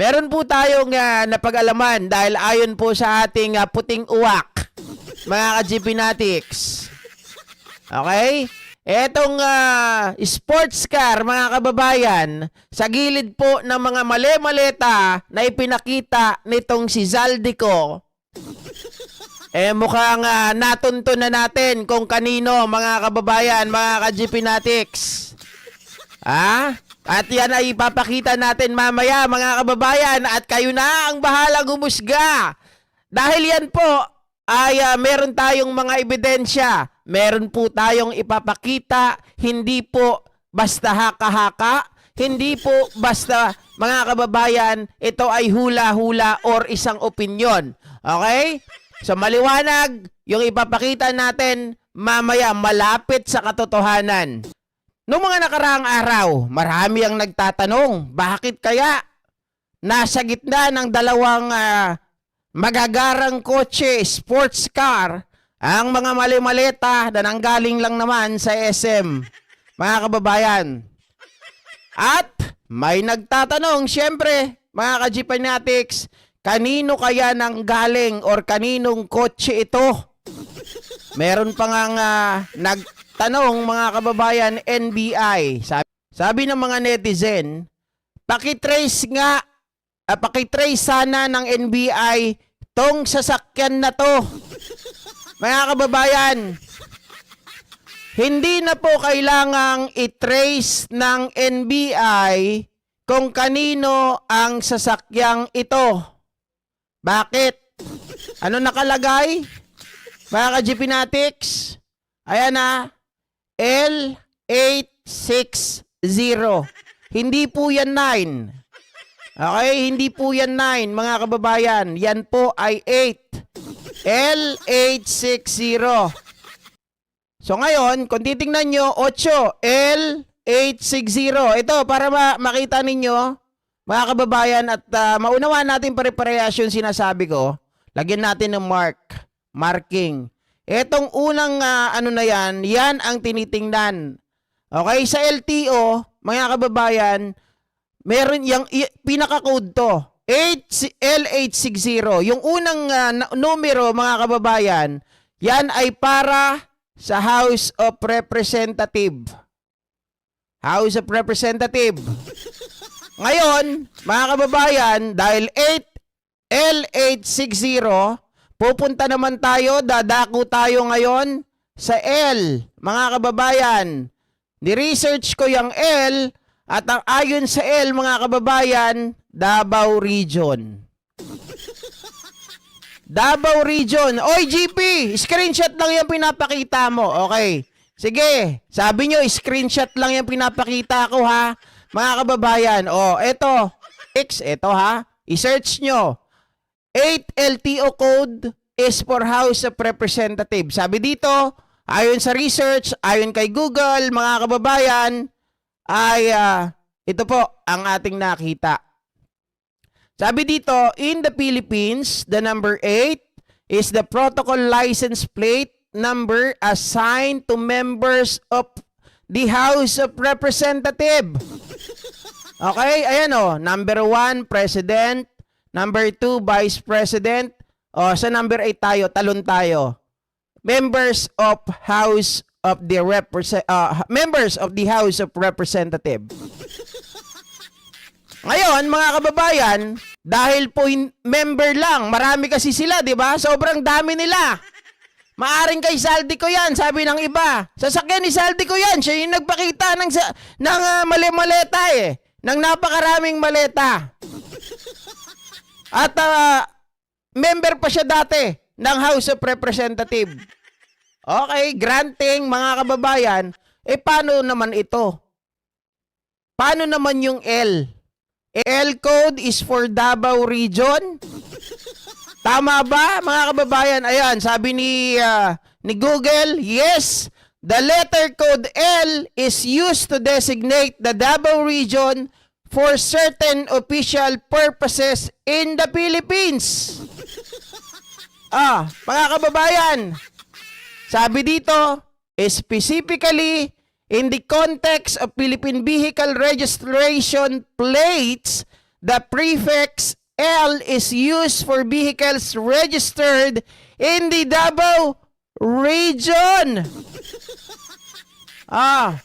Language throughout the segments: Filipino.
Meron po tayong ah, napag-alaman dahil ayon po sa ating ah, puting uwak, mga ka-GPnatics. Okay? Etong ah, sports car, mga kababayan, sa gilid po ng mga mali-maleta na ipinakita nitong si Zaldico, eh mukhang uh, natunto na natin kung kanino, mga kababayan, mga ka-GPnatics. Ah? At yan ay ipapakita natin mamaya mga kababayan at kayo na ang bahalang humusga. Dahil yan po ay ah, meron tayong mga ebidensya. Meron po tayong ipapakita. Hindi po basta haka-haka. Hindi po basta mga kababayan ito ay hula-hula or isang opinion. Okay? So maliwanag yung ipapakita natin mamaya malapit sa katotohanan. Noong mga nakaraang araw, marami ang nagtatanong, bakit kaya nasa gitna ng dalawang ah, magagarang kotse, sports car, ang mga mali-maleta na nanggaling lang naman sa SM, mga kababayan. At may nagtatanong, syempre, mga ka-Jeepanatics, kanino kaya nang galing or kaninong kotse ito? Meron pa nga ah, nagtanong mga kababayan NBI. Sabi, sabi ng mga netizen, pakitrace nga, ah, pakitrace sana ng NBI tong sasakyan na to. Mga kababayan, hindi na po kailangang i-trace ng NBI kung kanino ang sasakyang ito. Bakit? Ano nakalagay? Mga ka-GPnatics, ayan na, L860. Hindi po yan 9. Okay, hindi po yan 9, mga kababayan. Yan po ay 8. L860. So ngayon, kung titingnan nyo, 8, L860. Ito, para ma- makita ninyo, mga kababayan, at uh, maunawaan natin pare-parehas yung sinasabi ko, lagyan natin ng mark marking. Etong unang ah, ano na yan, yan ang tinitingnan. Okay, sa LTO, mga kababayan, meron yung pinaka-code to. 8, L860. Yung unang na- numero, mga kababayan, yan ay para sa House of Representative. House of Representative. Ngayon, mga kababayan, dahil 8 L860, pupunta naman tayo, dadako tayo ngayon sa L. Mga kababayan, ni-research ko yung L at ang ayon sa L, mga kababayan, Davao Region. Davao Region. Oy, GP, screenshot lang yung pinapakita mo. Okay. Sige, sabi nyo, screenshot lang yung pinapakita ko ha. Mga kababayan, oh, eto, X, eto ha. I-search nyo. 8 LTO code is for House of Representatives. Sabi dito, ayon sa research, ayon kay Google, mga kababayan, ay ah, ito po ang ating nakita. Sabi dito, in the Philippines, the number 8 is the protocol license plate number assigned to members of the House of Representative. Okay, ayan o. Number 1, President. Number 2, Vice President. O, sa number 8 tayo, talon tayo. Members of House of the Represent uh, members of the House of Representative. Ngayon, mga kababayan, dahil po member lang, marami kasi sila, di ba? Sobrang dami nila. Maaring kay Saldi ko yan, sabi ng iba. Sasakyan ni Saldi ko yan. Siya yung nagpakita ng, ng ah, mali-maleta eh. Ng napakaraming maleta. At ah, member pa siya dati ng House of Representative. Okay, granting mga kababayan, eh paano naman ito? Paano naman yung L? L code is for Davao Region? Tama ba, mga kababayan? Ayan, sabi ni ah, ni Google, yes, the letter code L is used to designate the Davao region for certain official purposes in the Philippines. Ah, mga kababayan, sabi dito, specifically in the context of Philippine vehicle registration plates the prefix L is used for vehicles registered in the Davao region. Ah,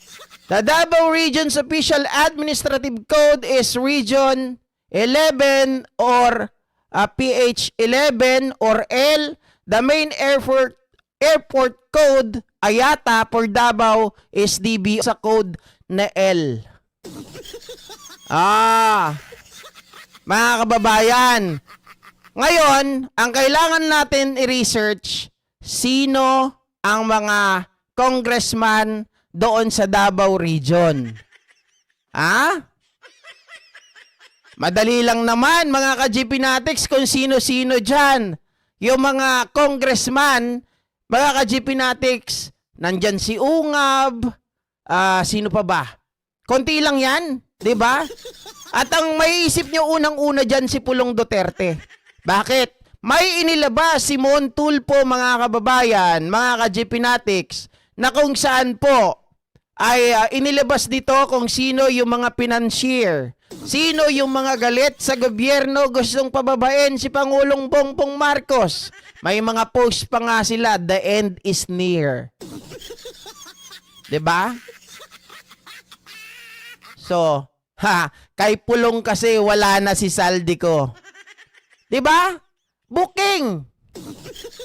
the Davao Region's official administrative code is Region 11 or uh, PH 11 or L. The main airport airport code Ayata for Davao is DB sa code na L. Ah, mga kababayan, ngayon, ang kailangan natin i-research, sino ang mga congressman doon sa Davao Region. Ah? Madali lang naman, mga ka-GP Natics, kung sino-sino dyan. Yung mga congressman, mga ka-GP Natics, nandyan si Ungab, ah, sino pa ba? Konti lang yan, di ba? At ang maiisip nyo unang-una dyan si Pulong Duterte. Bakit? May inilabas si Mon Tulpo mga kababayan, mga ka-GP Natics, na kung saan po ay ah, inilabas dito kung sino yung mga financier. Sino yung mga galit sa gobyerno gustong pababain si Pangulong Bongbong Marcos. May mga post pa nga sila, the end is near. 'Di ba? So, ha, kay Pulong kasi wala na si Saldi ko. 'Di ba? Booking.